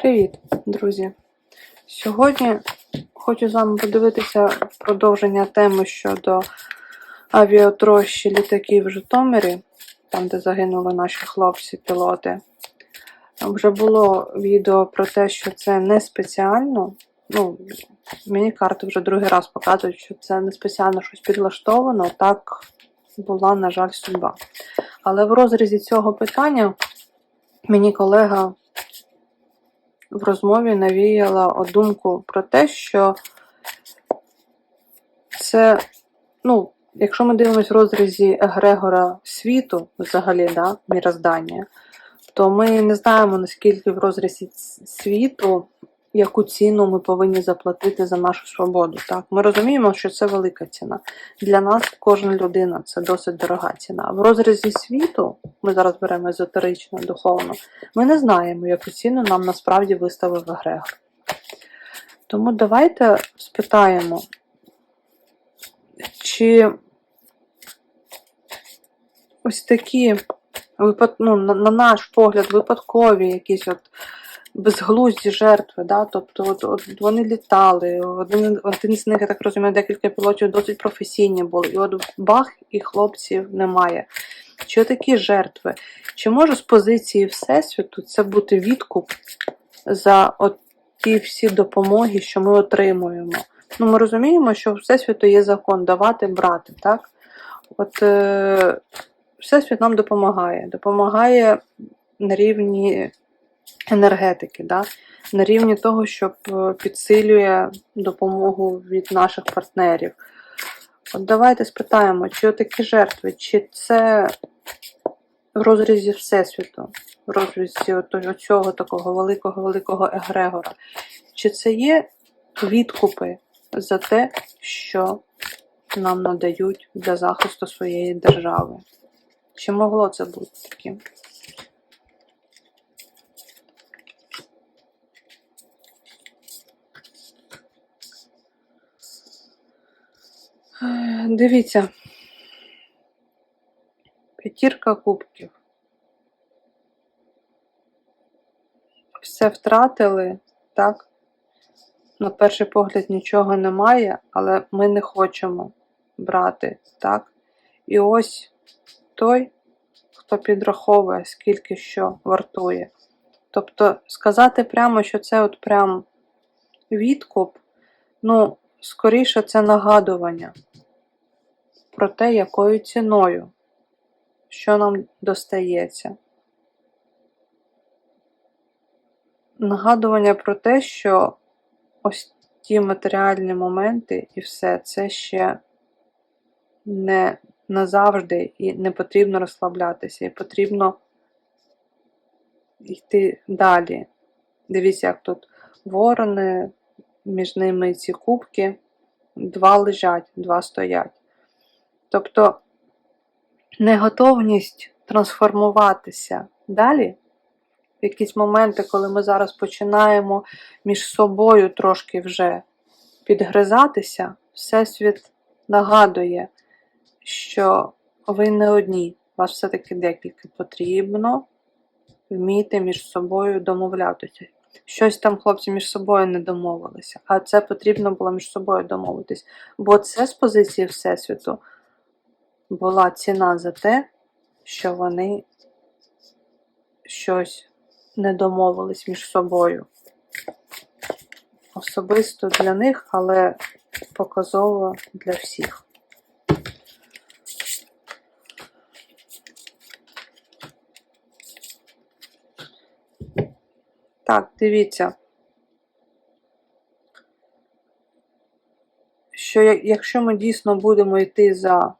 Привіт, друзі! Сьогодні хочу з вами подивитися продовження теми щодо авіатрощі літаків в Житомирі, там, де загинули наші хлопці-пілоти. Вже було відео про те, що це не спеціально. Ну, мені карти вже другий раз показують, що це не спеціально щось підлаштовано. Так була, на жаль, судьба. Але в розрізі цього питання мені колега в розмові навіяла думку про те, що це, ну, якщо ми дивимося в розрізі Егрегора світу, взагалі, да, міроздання, то ми не знаємо, наскільки в розрізі світу, яку ціну ми повинні заплатити за нашу свободу. Так? Ми розуміємо, що це велика ціна. Для нас кожна людина це досить дорога ціна. В розрізі світу, ми зараз беремо езотерично, духовно, ми не знаємо, яку ціну нам насправді виставив Егрегор. Тому давайте спитаємо, чи ось такі ну, на наш погляд, випадкові якісь от безглузді жертви. Да? Тобто от, от вони літали, один, один з них, я так розумію, декілька пілотів досить професійні були. І от бах, і хлопців немає. Чи такі жертви? Чи може з позиції Всесвіту це бути відкуп за от ті всі допомоги, що ми отримуємо? Ну, Ми розуміємо, що Всесвіту є закон давати, брати. так? От е, Всесвіт нам допомагає. Допомагає на рівні енергетики, да? на рівні того, що е, підсилює допомогу від наших партнерів. От давайте спитаємо, чи такі жертви, чи це в розрізі Всесвіту, в розрізі цього такого великого-великого Егрегора, чи це є відкупи за те, що нам надають для захисту своєї держави? Чи могло це бути таким? Дивіться. П'ятірка кубків. Все втратили, так? На перший погляд нічого немає, але ми не хочемо брати, так? І ось той, хто підраховує, скільки що вартує. Тобто сказати прямо, що це от прям відкуп, ну, скоріше це нагадування про те, якою ціною, що нам достається. Нагадування про те, що ось ті матеріальні моменти і все це ще не назавжди і не потрібно розслаблятися, і потрібно йти далі. Дивіться, як тут ворони, між ними ці кубки, два лежать, два стоять. Тобто неготовність трансформуватися далі, в якісь моменти, коли ми зараз починаємо між собою трошки вже підгризатися, Всесвіт нагадує, що ви не одні, вас все-таки декілька потрібно вміти між собою домовлятися. Щось там хлопці між собою не домовилися, а це потрібно було між собою домовитись. Бо це з позиції Всесвіту була ціна за те, що вони щось не домовились між собою. Особисто для них, але показово для всіх. Так, дивіться, що якщо ми дійсно будемо йти за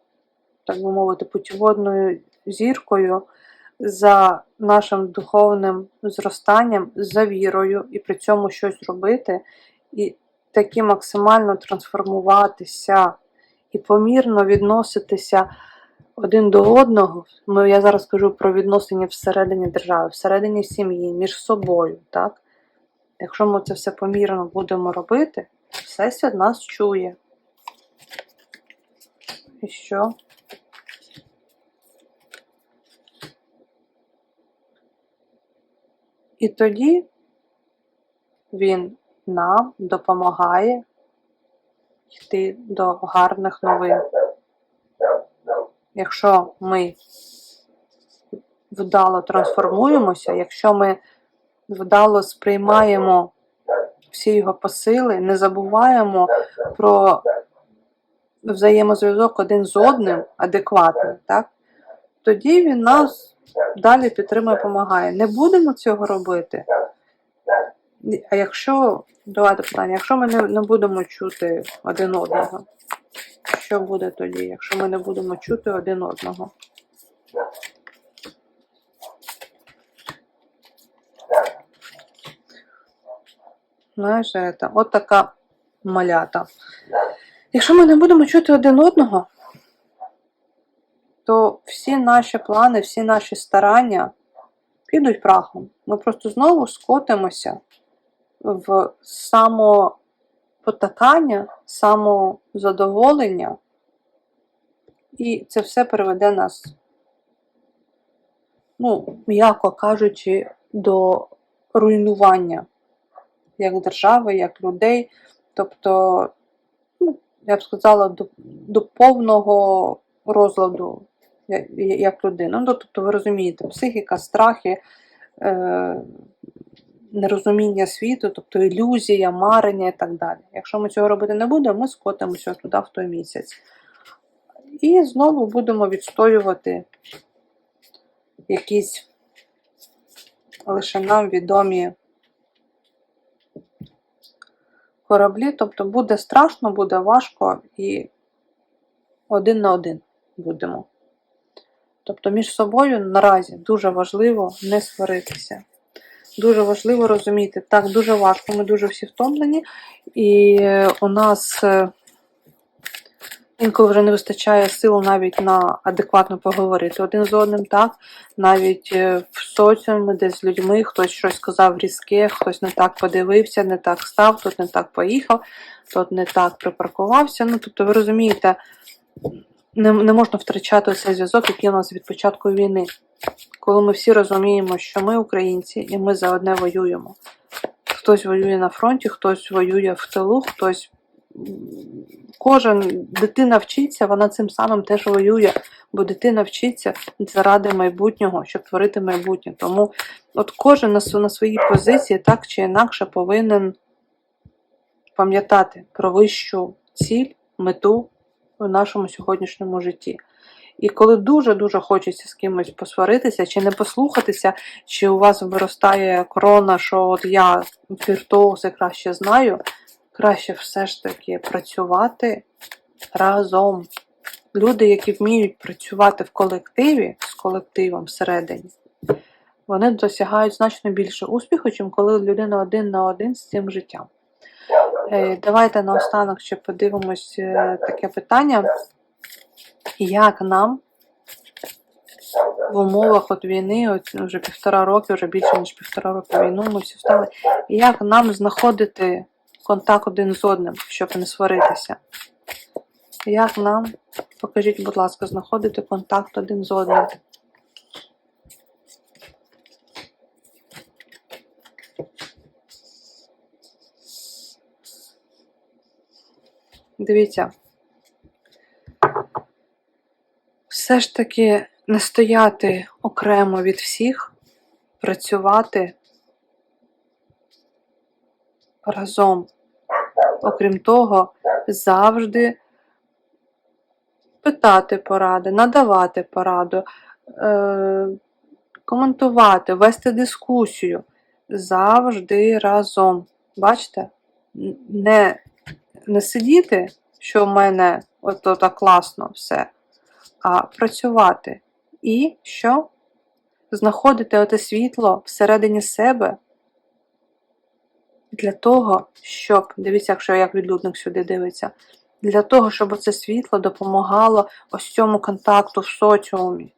так би мовити, путіводною зіркою за нашим духовним зростанням, за вірою, і при цьому щось робити, і таки максимально трансформуватися і помірно відноситися один до одного. Ну, Я зараз кажу про відносини всередині держави, всередині сім'ї, між собою. так? Якщо ми це все помірно будемо робити, всесвіт нас чує. І що? І тоді він нам допомагає йти до гарних новин. Якщо ми вдало трансформуємося, якщо ми вдало сприймаємо всі його посили, не забуваємо про взаємозв'язок один з одним адекватний, так? Тоді він нас далі підтримує, допомагає. Не будемо цього робити. А якщо, давайте питання, якщо ми не, не будемо чути один одного, що буде тоді, якщо ми не будемо чути один одного? Знаєш, це, от така малята. Якщо ми не будемо чути один одного, то всі наші плани, всі наші старання підуть прахом. Ми просто знову скотимося в самопотакання, самозадоволення, і це все приведе нас, ну, м'яко кажучи, до руйнування як держави, як людей. Тобто, ну, я б сказала, до, до повного розладу як людина. Ну, тобто, ви розумієте, психіка, страхи, е, нерозуміння світу, тобто ілюзія, марення і так далі. Якщо ми цього робити не будемо, ми скотимося туди в той місяць. І знову будемо відстоювати якісь лише нам відомі кораблі. Тобто буде страшно, буде важко і один на один будемо. Тобто між собою наразі дуже важливо не сваритися. Дуже важливо розуміти, так, дуже важко, ми дуже всі втомлені, і у нас е, інколи вже не вистачає сил навіть на адекватно поговорити один з одним, так? Навіть е, в соціумі, де з людьми хтось щось сказав різке, хтось не так подивився, не так став, тут не так поїхав, тут не так припаркувався. Ну, тобто, ви розумієте, не, не можна втрачати цей зв'язок, який у нас від початку війни. Коли ми всі розуміємо, що ми українці і ми за одне воюємо. Хтось воює на фронті, хтось воює в тилу, хтось. Кожен дитина вчиться, вона цим самим теж воює, бо дитина вчиться заради майбутнього, щоб творити майбутнє. Тому от кожен на, на своїй позиції так чи інакше повинен пам'ятати про вищу ціль, мету в нашому сьогоднішньому житті. І коли дуже-дуже хочеться з кимось посваритися, чи не послухатися, чи у вас виростає корона, що от я віртуоз і краще знаю, краще все ж таки працювати разом. Люди, які вміють працювати в колективі з колективом всередині, вони досягають значно більше успіху, чим коли людина один на один з цим життям. Е, Давайте наостанок ще подивимось е, таке питання. Як нам в умовах от війни, от вже півтора роки, вже більше ніж півтора роки війну, ми всі встали, як нам знаходити контакт один з одним, щоб не сваритися? Як нам, покажіть, будь ласка, знаходити контакт один з одним? Дивіться, все ж таки не стояти окремо від всіх, працювати разом. Окрім того, завжди питати поради, надавати пораду, е- коментувати, вести дискусію. Завжди разом. Бачите? Не, не сидіти, що в мене ото так класно все, а працювати. І що? Знаходити оте світло всередині себе для того, щоб, дивіться, якщо як відлюдник сюди дивиться, для того, щоб це світло допомагало ось цьому контакту в соціумі.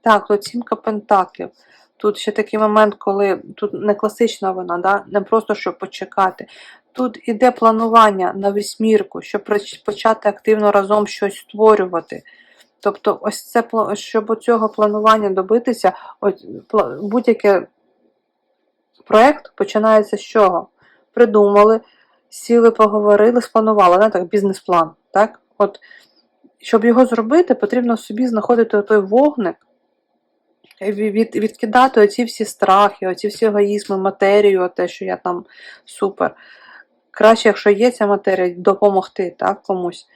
Так, тут сімка пентаклів. Тут ще такий момент, коли тут не класична вона, да? не просто щоб почекати. Тут іде планування на вісьмірку, щоб почати активно разом щось створювати. Тобто, ось це щоб цього планування добитися, будь-яке проєкт починається з чого? Придумали, сіли, поговорили, спланували, не так, бізнес-план. Так? От, щоб його зробити, потрібно собі знаходити той вогник, від, від- відкидати оці всі страхи, оці всі егоїзми, матерію, те, що я там супер. Краще, якщо є ця матерія, допомогти так, комусь.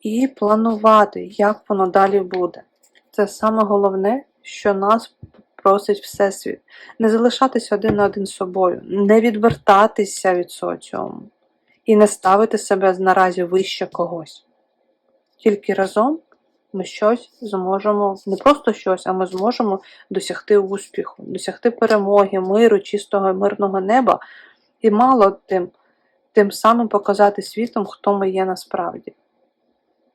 І планувати, як воно далі буде. Це саме головне, що нас просить Всесвіт. Не залишатися один на один з собою, не відвертатися від соціуму і не ставити себе наразі вище когось. Тільки разом ми щось зможемо, не просто щось, а ми зможемо досягти успіху, досягти перемоги, миру, чистого мирного неба, і мало тим, тим самим показати світом, хто ми є насправді.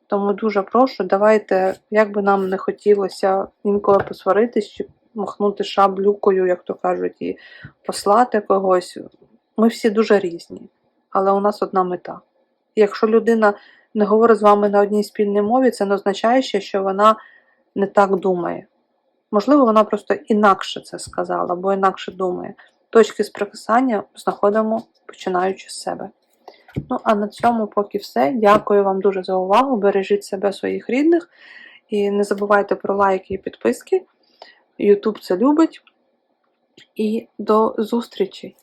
Тому дуже прошу, давайте, як би нам не хотілося інколи посваритись чи махнути шаблюкою, як то кажуть, і послати когось. Ми всі дуже різні, але у нас одна мета. І якщо людина не говорить з вами на одній спільній мові, це не означає ще, що вона не так думає. Можливо, вона просто інакше це сказала, або інакше думає. Точки сприкасання знаходимо починаючи з себе. Ну, а на цьому поки все. Дякую вам дуже за увагу. Бережіть себе, своїх рідних. І не забувайте про лайки і підписки. YouTube це любить. І до зустрічі!